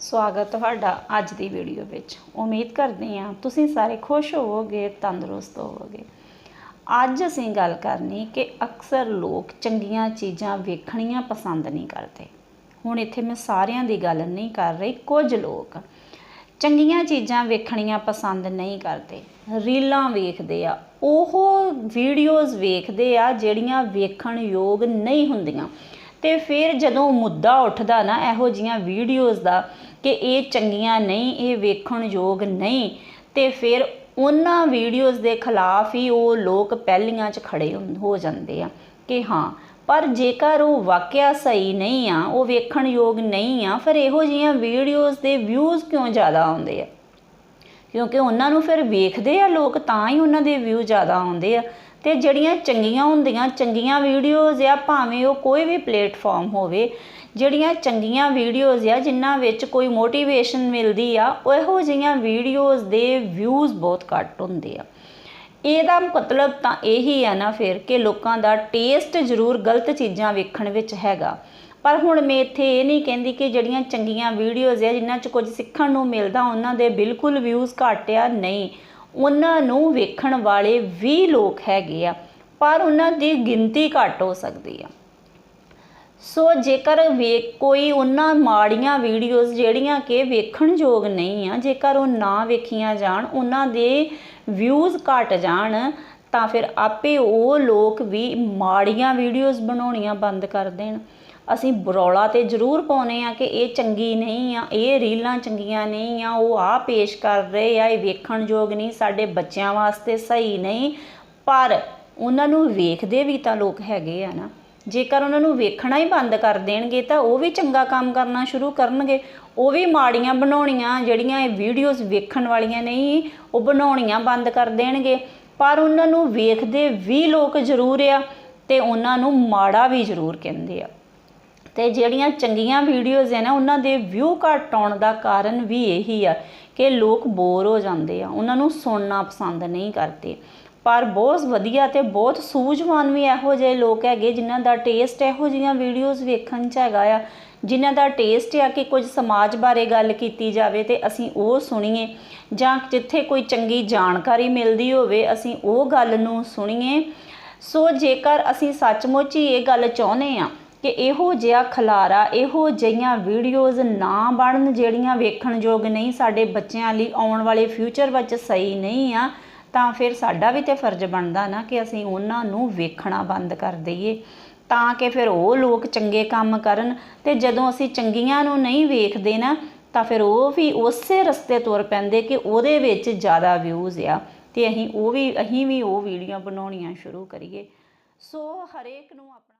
ਸਵਾਗਤ ਤੁਹਾਡਾ ਅੱਜ ਦੀ ਵੀਡੀਓ ਵਿੱਚ। ਉਮੀਦ ਕਰਦੇ ਹਾਂ ਤੁਸੀਂ ਸਾਰੇ ਖੁਸ਼ ਹੋਵੋਗੇ, ਤੰਦਰੁਸਤ ਹੋਵੋਗੇ। ਅੱਜ ਅਸੀਂ ਗੱਲ ਕਰਨੀ ਕਿ ਅਕਸਰ ਲੋਕ ਚੰਗੀਆਂ ਚੀਜ਼ਾਂ ਵੇਖਣੀਆਂ ਪਸੰਦ ਨਹੀਂ ਕਰਦੇ। ਹੁਣ ਇੱਥੇ ਮੈਂ ਸਾਰਿਆਂ ਦੀ ਗੱਲ ਨਹੀਂ ਕਰ ਰਹੀ, ਕੁਝ ਲੋਕ। ਚੰਗੀਆਂ ਚੀਜ਼ਾਂ ਵੇਖਣੀਆਂ ਪਸੰਦ ਨਹੀਂ ਕਰਦੇ। ਰੀਲਾਂ ਵੇਖਦੇ ਆ, ਉਹ ਵੀਡੀਓਜ਼ ਵੇਖਦੇ ਆ ਜਿਹੜੀਆਂ ਵੇਖਣ ਯੋਗ ਨਹੀਂ ਹੁੰਦੀਆਂ। ਤੇ ਫਿਰ ਜਦੋਂ ਮੁੱਦਾ ਉੱਠਦਾ ਨਾ, ਇਹੋ ਜੀਆਂ ਵੀਡੀਓਜ਼ ਦਾ ਕਿ ਇਹ ਚੰਗੀਆਂ ਨਹੀਂ, ਇਹ ਵੇਖਣ ਯੋਗ ਨਹੀਂ, ਤੇ ਫਿਰ ਉਹਨਾਂ ਵੀਡੀਓਜ਼ ਦੇ ਖਿਲਾਫ ਹੀ ਉਹ ਲੋਕ ਪਹਿਲੀਆਂ 'ਚ ਖੜੇ ਹੁੰ- ਹੋ ਜਾਂਦੇ ਆ ਕਿ ਹਾਂ, ਪਰ ਜੇਕਰ ਉਹ ਵਾਕਿਆ ਸਹੀ ਨਹੀਂ ਆ, ਉਹ ਵੇਖਣ ਯੋਗ ਨਹੀਂ ਆ, ਫਿਰ ਇਹੋ ਜੀਆਂ ਵੀਡੀਓਜ਼ ਦੇ ਵਿਊਜ਼ ਕਿਉਂ ਜ਼ਿਆਦਾ ਆਉਂਦੇ ਆ? ਕਿਉਂਕਿ ਉਹਨਾਂ ਨੂੰ ਫਿਰ ਵੇਖਦੇ ਆ ਲੋਕ, ਤਾਂ ਹੀ ਉਹਨਾਂ ਦੇ ਵਿਊ ਜ਼ਿਆਦਾ ਆਉਂਦੇ ਆ। ਤੇ ਜਿਹੜੀਆਂ ਚੰਗੀਆਂ ਹੁੰਦੀਆਂ, ਚੰਗੀਆਂ ਵੀਡੀਓਜ਼ ਆ, ਭਾਵੇਂ ਉਹ ਕੋਈ ਵੀ ਪਲੇਟਫਾਰਮ ਹੋਵੇ, ਜਿਹੜੀਆਂ ਚੰਗੀਆਂ ਵੀਡੀਓਜ਼ ਆ, ਜਿਨ੍ਹਾਂ ਵਿੱਚ ਕੋਈ ਮੋਟੀਵੇਸ਼ਨ ਮਿਲਦੀ ਆ, ਉਹ ਇਹੋ ਜਿਹੀਆਂ ਵੀਡੀਓਜ਼ ਦੇ ਵਿਊਜ਼ ਬਹੁਤ ਘੱਟ ਹੁੰਦੇ ਆ। ਇਹਦਾ ਮਤਲਬ ਤਾਂ ਇਹੀ ਆ ਨਾ ਫਿਰ ਕਿ ਲੋਕਾਂ ਦਾ ਟੇਸਟ ਜ਼ਰੂਰ ਗਲਤ ਚੀਜ਼ਾਂ ਵੇਖਣ ਵਿੱਚ ਹੈਗਾ। ਪਰ ਹੁਣ ਮੈਂ ਇੱਥੇ ਇਹ ਨਹੀਂ ਕਹਿੰਦੀ ਕਿ ਜਿਹੜੀਆਂ ਚੰਗੀਆਂ ਵੀਡੀਓਜ਼ ਆ, ਜਿਨ੍ਹਾਂ 'ਚ ਕੁਝ ਸਿੱਖਣ ਨੂੰ ਮਿਲਦਾ, ਉਹਨਾਂ ਦੇ ਬਿਲਕੁਲ ਵਿਊਜ਼ ਘੱਟ ਆ, ਨਹੀਂ। ਉਹਨਾਂ ਨੂੰ ਵੇਖਣ ਵਾਲੇ ਵੀ ਲੋਕ ਹੈਗੇ ਆ, ਪਰ ਉਹਨਾਂ ਦੀ ਗਿਣਤੀ ਘੱਟ ਹੋ ਸਕਦੀ ਆ। ਸੋ ਜੇਕਰ ਵੇਖ ਕੋਈ ਉਹਨਾਂ ਮਾੜੀਆਂ ਵੀਡੀਓਜ਼ ਜਿਹੜੀਆਂ ਕਿ ਵੇਖਣ ਯੋਗ ਨਹੀਂ ਆ, ਜੇਕਰ ਉਹ ਨਾ ਵੇਖੀਆਂ ਜਾਣ, ਉਹਨਾਂ ਦੇ ਵਿਊਜ਼ ਘਟ ਜਾਣ ਤਾਂ ਫਿਰ ਆਪੇ ਉਹ ਲੋਕ ਵੀ ਮਾੜੀਆਂ ਵੀਡੀਓਜ਼ ਬਣਾਉਣੀਆਂ ਬੰਦ ਕਰ ਦੇਣ। ਅਸੀਂ ਬਰੌਲਾ ਤੇ ਜ਼ਰੂਰ ਪਾਉਨੇ ਆ ਕਿ ਇਹ ਚੰਗੀ ਨਹੀਂ ਆ, ਇਹ ਰੀਲਾਂ ਚੰਗੀਆਂ ਨਹੀਂ ਆ, ਉਹ ਆ ਪੇਸ਼ ਕਰ ਰਹੇ ਆ, ਇਹ ਵੇਖਣ ਯੋਗ ਨਹੀਂ, ਸਾਡੇ ਬੱਚਿਆਂ ਵਾਸਤੇ ਸਹੀ ਨਹੀਂ। ਪਰ ਉਹਨਾਂ ਨੂੰ ਵੇਖਦੇ ਵੀ ਤਾਂ ਲੋਕ ਹੈਗੇ ਆ ਨਾ। ਜੇਕਰ ਉਹਨਾਂ ਨੂੰ ਵੇਖਣਾ ਹੀ ਬੰਦ ਕਰ ਦੇਣਗੇ ਤਾਂ ਉਹ ਵੀ ਚੰਗਾ ਕੰਮ ਕਰਨਾ ਸ਼ੁਰੂ ਕਰਨਗੇ। ਉਹ ਵੀ ਮਾੜੀਆਂ ਬਣਾਉਣੀਆਂ ਜਿਹੜੀਆਂ ਇਹ ਵੀਡੀਓਜ਼ ਵੇਖਣ ਵਾਲੀਆਂ ਨਹੀਂ, ਉਹ ਬਣਾਉਣੀਆਂ ਬੰਦ ਕਰ ਦੇਣਗੇ। ਪਰ ਉਹਨਾਂ ਨੂੰ ਵੇਖਦੇ ਵੀ ਲੋਕ ਜ਼ਰੂਰ ਆ ਤੇ ਉਹਨਾਂ ਨੂੰ ਮਾੜਾ ਵੀ ਜ਼ਰੂਰ ਕਹਿੰਦੇ ਆ। ਤੇ ਜਿਹੜੀਆਂ ਚੰਗੀਆਂ ਵੀਡੀਓਜ਼ ਹੈ ਨਾ, ਉਹਨਾਂ ਦੇ ਵਿਊ ਘੱਟ ਆਉਣ ਦਾ ਕਾਰਨ ਵੀ ਇਹੀ ਆ ਕਿ ਲੋਕ ਬੋਰ ਹੋ ਜਾਂਦੇ ਆ। ਉਹਨਾਂ ਨੂੰ ਸੁਣਨਾ ਪਸੰਦ ਨਹੀਂ ਕਰਦੇ। ਪਰ ਬਹੁਤ ਵਧੀਆ ਤੇ ਬਹੁਤ ਸੂਝਵਾਨ ਵੀ ਇਹੋ ਜਿਹੇ ਲੋਕ ਹੈਗੇ ਜਿਨ੍ਹਾਂ ਦਾ ਟੇਸਟ ਇਹੋ ਜਿਹੀਆਂ ਵੀਡੀਓਜ਼ ਵੇਖਣ 'ਚ ਹੈਗਾ ਆ ਜਿਨ੍ਹਾਂ ਦਾ ਟੇਸਟ ਆ ਕਿ ਕੁਝ ਸਮਾਜ ਬਾਰੇ ਗੱਲ ਕੀਤੀ ਜਾਵੇ ਤੇ ਅਸੀਂ ਉਹ ਸੁਣੀਏ ਜਾਂ ਜਿੱਥੇ ਕੋਈ ਚੰਗੀ ਜਾਣਕਾਰੀ ਮਿਲਦੀ ਹੋਵੇ, ਅਸੀਂ ਉਹ ਗੱਲ ਨੂੰ ਸੁਣੀਏ। ਸੋ ਜੇਕਰ ਅਸੀਂ ਸੱਚਮੁੱਚ ਹੀ ਇਹ ਗੱਲ ਚਾਹੁੰਦੇ ਆ ਕਿ ਇਹੋ ਜਿਹਾ ਖਲਾਰਾ, ਇਹੋ ਜਿਹੀਆਂ ਵੀਡੀਓਜ਼ ਨਾ ਬਣਨ ਜਿਹੜੀਆਂ ਵੇਖਣ ਯੋਗ ਨਹੀਂ, ਸਾਡੇ ਬੱਚਿਆਂ ਲਈ ਆਉਣ ਵਾਲੇ ਫਿਊਚਰ ਵਿੱਚ ਸਹੀ ਨਹੀਂ ਆ, ਤਾਂ ਫਿਰ ਸਾਡਾ ਵੀ ਤੇ ਫਰਜ਼ ਬਣਦਾ ਨਾ ਕਿ ਅਸੀਂ ਉਹਨਾਂ ਨੂੰ ਵੇਖਣਾ ਬੰਦ ਕਰ ਦਈਏ। ਤਾਂ ਕਿ ਫਿਰ ਉਹ ਲੋਕ ਚੰਗੇ ਕੰਮ ਕਰਨ ਤੇ ਜਦੋਂ ਅਸੀਂ ਚੰਗੀਆਂ ਨੂੰ ਨਹੀਂ ਵੇਖਦੇ ਨਾ, ਤਾਂ ਫਿਰ ਉਹ ਵੀ ਉਸੇ ਰਸਤੇ ਤੁਰ ਪੈਂਦੇ ਕਿ ਉਹਦੇ ਵਿੱਚ ਜ਼ਿਆਦਾ ਵਿਊਜ਼ ਆ। ਤੇ ਅਸੀਂ ਉਹ ਵੀ, ਅਸੀਂ ਵੀ ਉਹ ਵੀਡੀਓ ਬਣਾਉਣੀਆਂ ਸ਼ੁਰੂ ਕਰੀਏ। ਸੋ ਹਰੇਕ ਨੂੰ ਆਪਣਾ